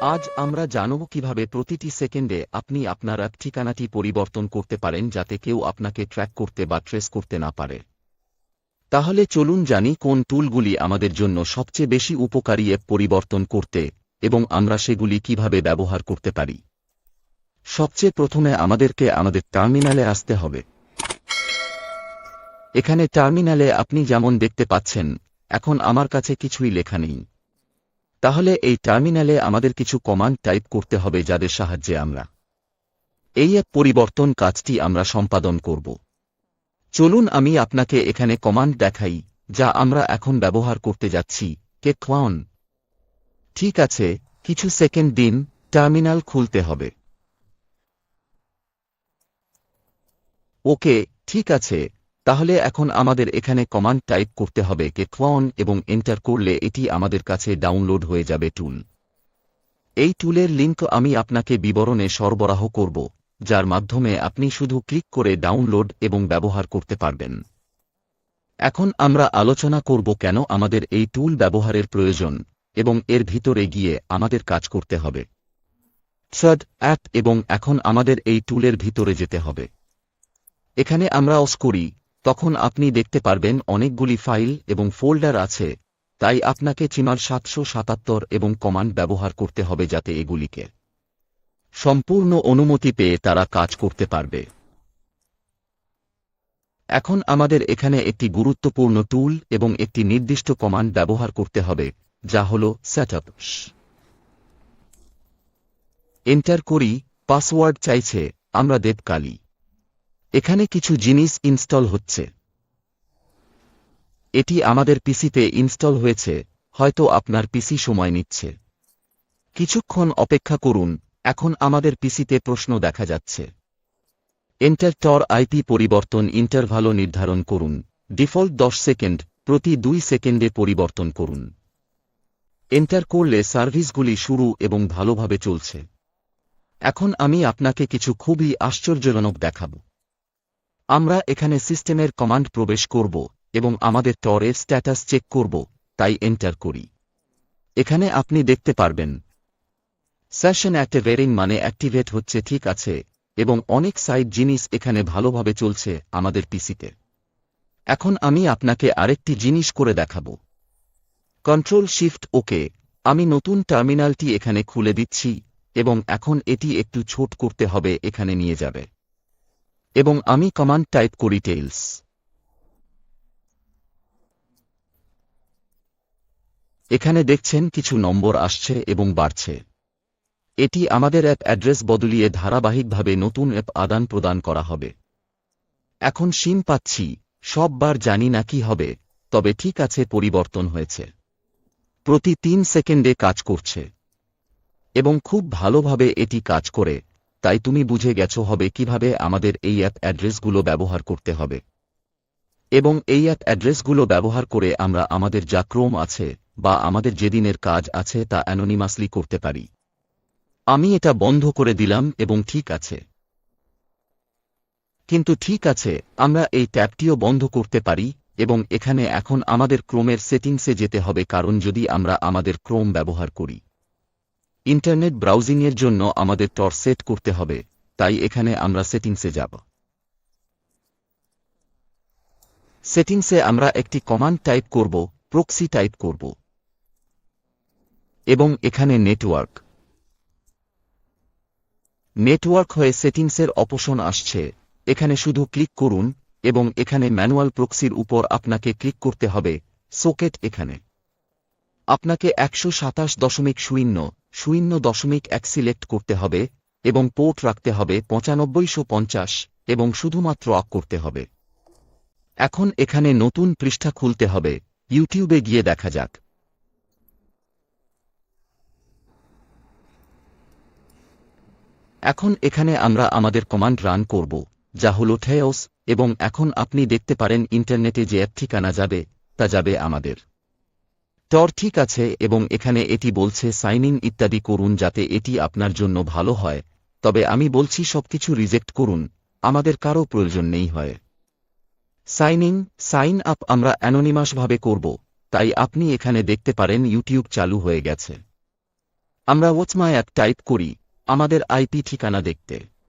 আজ আমরা জানব কীভাবে প্রতিটি সেকেন্ডে আপনি আপনার অ্যাপ ঠিকানাটি পরিবর্তন করতে পারেন যাতে কেউ আপনাকে ট্র্যাক করতে বা ট্রেস করতে না পারে। তাহলে চলুন জানি কোন টুলগুলি আমাদের জন্য সবচেয়ে বেশি উপকারী অ্যাপ পরিবর্তন করতে এবং আমরা সেগুলি কীভাবে ব্যবহার করতে পারি। সবচেয়ে প্রথমে আমাদেরকে আমাদের টার্মিনালে আসতে হবে। এখানে টার্মিনালে আপনি যেমন দেখতে পাচ্ছেন, এখন আমার কাছে কিছুই লেখা নেই। তাহলে এই টার্মিনালে আমাদের কিছু কমান্ড টাইপ করতে হবে যাদের সাহায্যে আমরা এই এক পরিবর্তন কাজটি আমরা সম্পাদন করব। চলুন আমি আপনাকে এখানে কমান্ড দেখাই, যা আমরা এখন ব্যবহার করতে যাচ্ছি। কে ক্লাউন ঠিক আছে, কিছু সেকেন্ড দিন, টার্মিনাল খুলতে হবে। ওকে, ঠিক আছে। তাহলে এখন আমাদের এখানে কমান্ড টাইপ করতে হবে কে ক্লন এবং এন্টার করলে এটি আমাদের কাছে ডাউনলোড হয়ে যাবে টুল এই টুলের লিঙ্ক আমি আপনাকে বিবরণে সরবরাহ করব, যার মাধ্যমে আপনি শুধু ক্লিক করে ডাউনলোড এবং ব্যবহার করতে পারবেন। এখন আমরা আলোচনা করব কেন আমাদের এই টুল ব্যবহারের প্রয়োজন এবং এর ভিতরে গিয়ে আমাদের কাজ করতে হবে। সাদ অ্যাপ এবং এখন আমাদের এই টুলের ভিতরে যেতে হবে। এখানে আমরা অস করি তখন আপনি দেখতে পারবেন অনেকগুলি ফাইল এবং ফোল্ডার আছে, তাই আপনাকে চিমার সাতশো সাতাত্তর এবং কমান্ড ব্যবহার করতে হবে যাতে এগুলিকে সম্পূর্ণ অনুমতি পেয়ে তারা কাজ করতে পারবে। এখন আমাদের এখানে একটি গুরুত্বপূর্ণ টুল এবং একটি নির্দিষ্ট কমান্ড ব্যবহার করতে হবে, যা হল সেটআপ। এন্টার করি, পাসওয়ার্ড চাইছে, আমরা দেবকালী। এখানে কিছু জিনিস ইনস্টল হচ্ছে। এটি আমাদের পিসিতে ইনস্টল হয়েছে, হয়তো আপনার পিসি সময় নিচ্ছে। কিছুক্ষণ অপেক্ষা করুন, এখন আমাদের পিসিতে প্রশ্ন দেখা যাচ্ছে। এন্টার টর আইপি পরিবর্তন ইন্টারভালো নির্ধারণ করুন। ডিফল্ট দশ সেকেন্ড প্রতি দুই সেকেন্ডে পরিবর্তন করুন। এন্টার করলে সার্ভিসগুলি শুরু এবং ভালোভাবে চলছে। এখন আমি আপনাকে কিছু খুবই আশ্চর্যজনক দেখাব। আমরা এখানে সিস্টেমের কমান্ড প্রবেশ করব এবং আমাদের টরের স্ট্যাটাস চেক করব, তাই এন্টার করি। এখানে আপনি দেখতে পারবেন সেশন অ্যাক্টিভেরিং মানে অ্যাক্টিভেট হচ্ছে ঠিক আছে, এবং অনেক সাইড জিনিস এখানে ভালোভাবে চলছে আমাদের পিসিতে। এখন আমি আপনাকে আরেকটি জিনিস করে দেখাব। কন্ট্রোল শিফট ওকে, আমি নতুন টার্মিনালটি এখানে খুলে দিচ্ছি, এবং এখন এটি একটু ছোট করতে হবে, এখানে নিয়ে যাবে। এবং আমি কমান্ড টাইপ করি টেইলস এখানে দেখছেন কিছু নম্বর আসছে এবং বাড়ছে। এটি আমাদের অ্যাপ অ্যাড্রেস বদলিয়ে ধারাবাহিকভাবে নতুন অ্যাপ আদান প্রদান করা হবে। এখন সিম পাচ্ছি, সববার জানি না কি হবে, তবে ঠিক আছে পরিবর্তন হয়েছে। প্রতি তিন সেকেন্ডে কাজ করছে। এবং খুব ভালোভাবে এটি কাজ করে তাই তুমি বুঝে গেছো হবে কীভাবে আমাদের এই অ্যাপ অ্যাড্রেসগুলো ব্যবহার করতে হবে। এবং এই অ্যাপ অ্যাড্রেসগুলো ব্যবহার করে আমরা আমাদের যা ক্রোম আছে বা আমাদের যেদিনের কাজ আছে তা অ্যানোনিমাসলি করতে পারি। আমি এটা বন্ধ করে দিলাম এবং ঠিক আছে। কিন্তু ঠিক আছে, আমরা এই ট্যাবটিও বন্ধ করতে পারি এবং এখানে এখন আমাদের ক্রোমের সেটিংসে যেতে হবে কারণ যদি আমরা আমাদের ক্রোম ব্যবহার করি। ইন্টারনেট ব্রাউজিংয়ের জন্য আমাদের টর সেট করতে হবে, তাই এখানে আমরা সেটিংসে যাব। সেটিংসে আমরা একটি কমান্ড টাইপ করব, প্রক্সি টাইপ করব, এবং এখানে নেটওয়ার্ক। নেটওয়ার্ক হয়ে সেটিংসের অপশন আসছে, এখানে শুধু ক্লিক করুন, এবং এখানে ম্যানুয়াল প্রক্সির উপর আপনাকে ক্লিক করতে হবে, সোকেট এখানে। আপনাকে একশো সাতাশ দশমিক শূন্য শূন্য দশমিক এক সিলেক্ট করতে হবে এবং পোর্ট রাখতে হবে পঁচানব্বইশো পঞ্চাশ এবং শুধুমাত্র অক করতে হবে। এখন এখানে নতুন পৃষ্ঠা খুলতে হবে। ইউটিউবে গিয়ে দেখা যাক। এখন এখানে আমরা আমাদের কমান্ড রান করব, যা হল ঠেয়স এবং এখন আপনি দেখতে পারেন ইন্টারনেটে যে অ্যাপ ঠিকানা যাবে, তা যাবে আমাদের। টর ঠিক আছে এবং এখানে এটি বলছে, সাইন ইন ইত্যাদি করুন যাতে এটি আপনার জন্য ভালো হয়। তবে আমি বলছি, সবকিছু রিজেক্ট করুন। আমাদের কারও প্রয়োজন নেই হয়। সাইন ইন সাইন আপ আমরা অ্যানোনিমাসভাবে করব। তাই আপনি এখানে দেখতে পারেন, ইউটিউব চালু হয়ে গেছে। আমরা ওচমা অ্যাপ টাইপ করি। আমাদের আইপি ঠিকানা দেখতে।